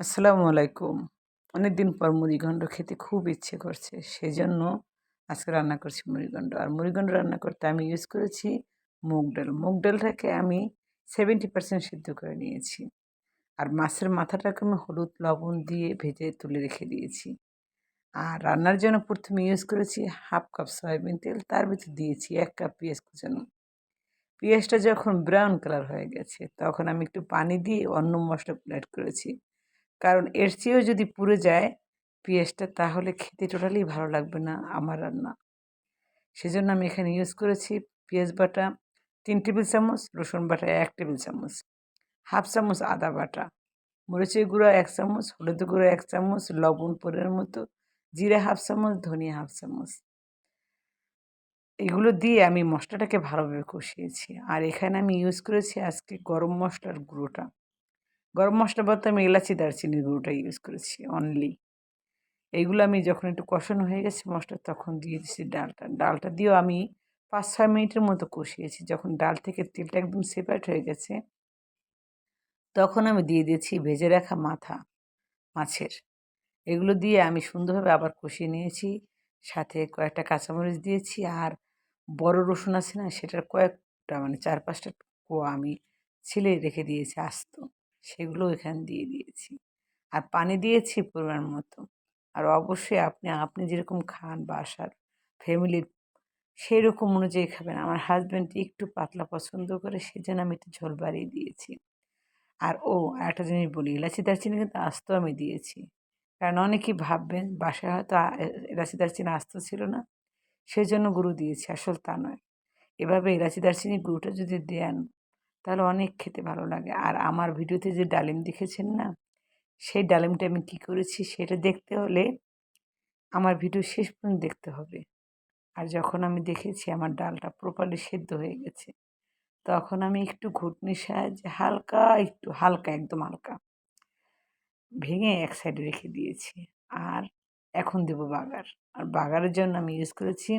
আসসালামু আলাইকুম। অনেকদিন পর মুড়িঘণ্ড খেতে খুব ইচ্ছে করছে, সেজন্য আজকে রান্না করছি মুড়িঘণ্ড। আর মুড়িঘণ্ড রান্না করতে আমি ইউজ করেছি মুগ ডাল। মুগ ডালটাকে আমি সেভেন্টি পার্সেন্ট সিদ্ধ করে নিয়েছি। আর মাছের মাথাটাকে আমি হলুদ লবণ দিয়ে ভেজে তুলে রেখে দিয়েছি। আর রান্নার জন্য প্রথমে ইউজ করেছি হাফ কাপ সয়াবিন তেল, তার ভিতর দিয়েছি এক কাপ পেঁয়াজ কুচানো। পেঁয়াজটা যখন ব্রাউন কালার হয়ে গেছে, তখন আমি একটু পানি দিয়ে অন্য মশলা অ্যাড করেছি। কারণ এর চেয়েও যদি পুড়ে যায় পেঁয়াজটা, তাহলে খেতে টোটালি ভালো লাগবে না আমার রান্না। সেজন্য আমি এখানে ইউজ করেছি পেঁয়াজ বাটা, তিন টেবিল চামচ, রসুন বাটা, এক টেবিল চামচ, হাফ চামচ আদা বাটা, মরিচের গুঁড়ো, এক চামচ হলুদ গুঁড়ো, এক চামচ, লবণ পরের মতো, জিরে হাফ চামচ, ধনিয়া হাফ চামচ। এগুলো দিয়ে আমি মশলাটাকে ভালোভাবে কষিয়েছি। আর এখানে আমি ইউজ করেছি আজকে গরম মশলার গুঁড়োটা। গরম মশলা বলতে আমি এলাচি দারচিনির গুঁড়োটা ইউজ করেছি অনলি এইগুলো আমি যখন একটু কষানো হয়ে গেছে মশলা, তখন দিয়ে দিয়েছি ডালটা। ডালটা দিয়েও আমি পাঁচ ছয় মিনিটের মতো কষিয়েছি। যখন ডাল থেকে তেলটা একদম সেপারেট হয়ে গেছে, তখন আমি দিয়ে দিয়েছি ভেজে রাখা মাথা, মাছের। এগুলো দিয়ে আমি সুন্দরভাবে আবার কষিয়ে নিয়েছি। সাথে কয়েকটা কাঁচামরিচ দিয়েছি আর বড় রসুন আছে না, সেটার কয়েকটা মানে চার পাঁচটা কোয়া আমি ছিলে রেখে দিয়েছি আস্ত। সেগুলো এখানে দিয়ে দিয়েছি। আর পানি দিয়েছি পরিমাণ মতো। আর অবশ্যই আপনি আপনি যেরকম খান বাসার ফ্যামিলির সেই রকম অনুযায়ী খাবেন। আমার হাজব্যান্ড একটু পাতলা পছন্দ করে, সেজন্য আমি একটু ঝোল বাড়িয়ে দিয়েছি। আর ও একটা জিনিস বলি, এলাচি দারচিনি কিন্তু আস্ত আমি দিয়েছি। কারণ অনেকেই ভাববেন বাসায় হয়তো এলাচি দারচিনি আস্ত ছিল না। সেই জন্য গুঁড়ো দিয়েছি, আসল তা নয়। এভাবে এলাচি দারচিনি গুঁড়োটা যদি দেন তাহলে অনেক খেতে ভালো লাগে। আর আমার ভিডিওতে যে ডালিম দেখেছেন না, সেই ডালিমটা আমি কী করেছি সেটা দেখতে হলে আমার ভিডিও শেষ পর্যন্ত দেখতে হবে। আর যখন আমি দেখেছি আমার ডালটা প্রপারলি সেদ্ধ হয়ে গেছে, তখন আমি একটু ঘুটনির সাহায্যে হালকা একটু, হালকা, একদম হালকা ভেঙে এক সাইডে রেখে দিয়েছি। আর এখন দেবো বাগার। আর বাগারের জন্য আমি ইউজ করেছি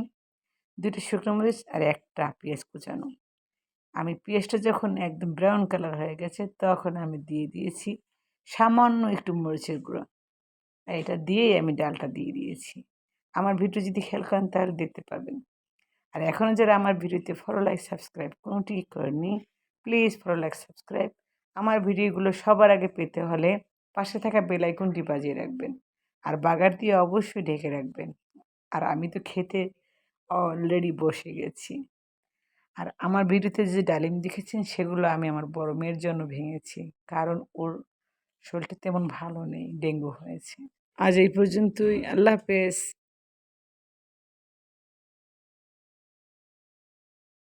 দুটো শুকনো মরিচ আর একটা পেঁয়াজ কুচানো। আমি পেঁয়াজটা যখন একদম ব্রাউন কালার হয়ে গেছে, তখন আমি দিয়ে দিয়েছি সামান্য একটু মরিচের গুঁড়ো। এটা দিয়েই আমি ডালটা দিয়ে দিয়েছি। আমার ভিডিও যদি খেয়াল করেন তাহলে দেখতে পাবেন। আর এখনও যারা আমার ভিডিওতে ফলো লাইক সাবস্ক্রাইব কোনোটি করেনি প্লিজ ফলো লাইক সাবস্ক্রাইব আমার ভিডিওগুলো সবার আগে পেতে হলে পাশে থাকা বেলাইকনটি বাজিয়ে রাখবেন। আর বাগার দিয়ে অবশ্যই ঢেকে রাখবেন। আর আমি তো খেতে অলরেডি বসে গেছি। আর আমার ভিডিওতে যে ডালিম দেখেছেন, সেগুলো আমি আমার বড় মেয়ের জন্য ভেঙেছি। কারণ ওর শরীরটা তেমন ভালো নেই, ডেঙ্গু হয়েছে। আজ এই পর্যন্তই। আল্লাহ হাফেজ।